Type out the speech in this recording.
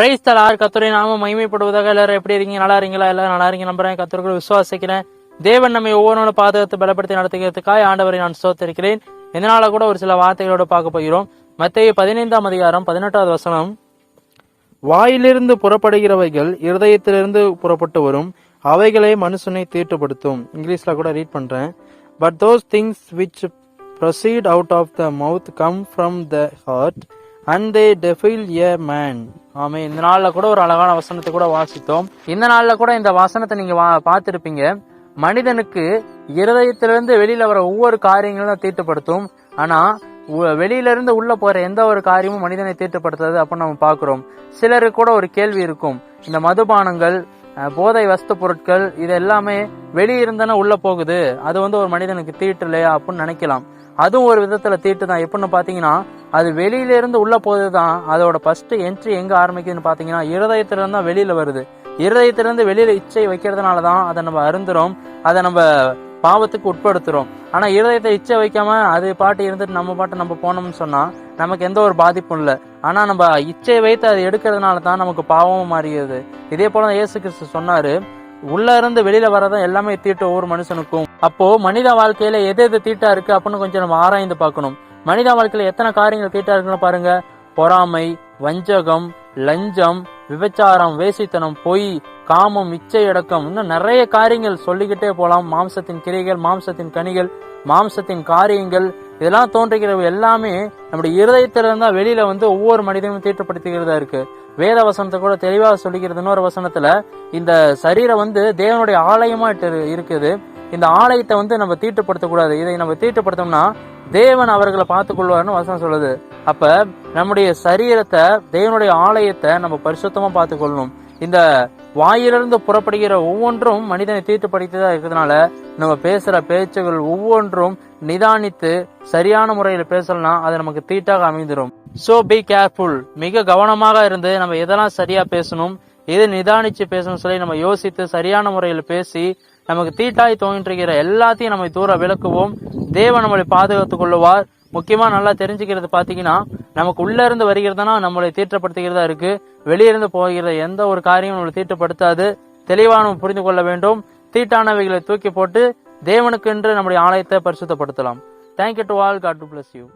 Price தலார் கத்துரை நாம மகிமைப்படுவதாக எல்லாரும் எப்படி இருக்கீங்க? நல்லா இருக்கீங்களா? எல்லாரும் நல்லா இருக்கீங்க நம்புறேன். கத்தர்கள் விசுவாசிக்கிறேன். தேவன் நம்மை ஒவ்வொரு பாதுகாத்து பலப்படுத்தி நடத்துகிறதுக்காக ஆண்டவரை நான் சோத்திருக்கிறேன் இதனால கூட ஒரு சில வார்த்தைகளோட பார்க்க போகிறோம். மத்திய பதினைந்தாம் அதிகாரம் பதினெட்டாவது வசனம். வாயிலிருந்து புறப்படுகிறவைகள் இருதயத்திலிருந்து புறப்பட்டு வரும். அவைகளே மனுஷனை தீட்டுப்படுத்தும். இங்கிலீஷ்ல கூட ரீட் பண்றேன். But those things which proceed out of the mouth come from the heart and they defile a man ஆமே இந்த நாள்ல கூட ஒரு அழகான வசனத்தை கூட வாசித்தோம். இந்த நாள்ல கூட இந்த வசனத்தை நீங்க வா- பார்த்திருப்பீங்க. மனிதனுக்கு இருதயத்திலிருந்து வெளியில வர ஒவ்வொரு காரியங்களும் தான் தீட்டுப்படுத்தும். ஆனா வெளியில இருந்து உள்ள போற எந்த ஒரு காரியமும் மனிதனை தீட்டுப்படுத்தாது அப்படின்னு நம்ம பாக்குறோம் சிலருக்கு கூட ஒரு கேள்வி இருக்கும். இந்த மதுபானங்கள் போதை வஸ்து பொருட்கள் இது எல்லாமே வெளியிருந்தானே உள்ள போகுது. அது வந்து ஒரு மனிதனுக்கு தீட்டு இல்லையா அப்படின்னு நினைக்கலாம். அதுவும் ஒரு விதத்துல தீட்டு தான் எப்படின்னு பாத்தீங்கன்னா அது வெளியில இருந்து உள்ள போகுதுதான். அதோட ஃபர்ஸ்ட் என்ட்ரி எங்க ஆரம்பிக்குதுன்னு பாத்தீங்கன்னா இருதயத்திலிருந்து தான் வெளியில வருது. இருதயத்திலிருந்து வெளியில இச்சை வைக்கிறதுனால தான் அதை நம்ம அருந்துறோம். அதை நம்ம பாவத்துக்கு உட்படுத்துறோம். ஆனா இருதயத்தை இச்சை வைக்காம அது பாட்டு இருந்துட்டு நம்ம பாட்டு நம்ம போனோம்னு சொன்னா நமக்கு எந்த ஒரு பாதிப்பும் இல்லை. ஆனா நம்ம இச்சை வைத்து அதை எடுக்கிறதுனால தான் நமக்கு பாவமும் மாறியது. இதே போல இயேசு கிறிஸ்து சொன்னாரு உள்ள இருந்து வெளியில வரதான் எல்லாமே தீட்டு ஒவ்வொரு மனுஷனுக்கும். அப்போ மனித வாழ்க்கையில எது எது தீட்டா இருக்கு அப்படின்னு கொஞ்சம் நம்ம ஆராய்ந்து பார்க்கணும். மனித வாழ்க்கையில எத்தனை காரியங்கள் தீட்டா இருக்குன்னு பாருங்க. பொறாமை வஞ்சகம் லஞ்சம் விபச்சாரம் வேசித்தனம் பொய் காமம் இச்சை அடக்கம் இன்னும் நிறைய காரியங்கள் சொல்லிக்கிட்டே போகலாம் மாம்சத்தின் கிரைகள் மாம்சத்தின் கனிகள் மாம்சத்தின் காரியங்கள் இதெல்லாம் தோன்றுகிறவை எல்லாமே நம்முடைய இருதயத்திலிருந்து வெளியில வந்து ஒவ்வொரு மனிதனும் தீட்டுப்படுத்துகிறதா இருக்கு. வேத வசனத்தை கூட தெளிவாக சொல்லிக்கிறது. இன்னொரு வசனத்துல இந்த சரீரம் வந்து தேவனுடைய ஆலயமா இருக்குது. இந்த ஆலயத்தை வந்து நம்ம தீட்டுப்படுத்தக்கூடாது. இதை நம்ம தீட்டுப்படுத்தோம்னா தேவன் அவர்களை பார்த்து கொள்வார்னு வசனம் சொல்லுது. அப்ப நம்முடைய சரீரத்தை தேவனுடைய ஆலயத்தை நம்ம பரிசுத்தமா பார்த்து கொள்ளணும் இந்த வாயிலிருந்து புறப்படுகிற ஒவ்வொன்றும் மனிதனை தீட்டுப்படுத்திதான் இருக்கிறதுனால நம்ம பேசுற பேச்சுகள் ஒவ்வொன்றும் நிதானித்து சரியான முறையில பேசலனா அது நமக்கு தீட்டாக அமைந்துடும் சோ பி கேர்ஃபுல் மிக கவனமாக இருந்து நம்ம எதெல்லாம் சரியா பேசணும் எது நிதானிச்சு பேசணும் சொல்லி நம்ம யோசித்து சரியான முறையில் பேசி நமக்கு தீட்டாய் தோன்றுகிற எல்லாத்தையும் நம்ம தூர விளக்குவோம். தேவன் நம்மளை பாதுகாத்துக் கொள்ளுவார். முக்கியமா நல்லா தெரிஞ்சுக்கிறது பாத்தீங்கன்னா நமக்கு உள்ள இருந்து வருகிறதுனா நம்மளை தீட்டப்படுத்துகிறதா இருக்கு. வெளியிருந்து போகிற எந்த ஒரு காரியமும் நம்மளை தீட்டப்படுத்தாது. தெளிவாக நம்ம புரிந்து கொள்ள வேண்டும். தீட்டானவைகளை தூக்கி போட்டு தேவனுக்கென்று நம்முடைய ஆலயத்தை பரிசுத்தப்படுத்தலாம். Thank you to all God to bless you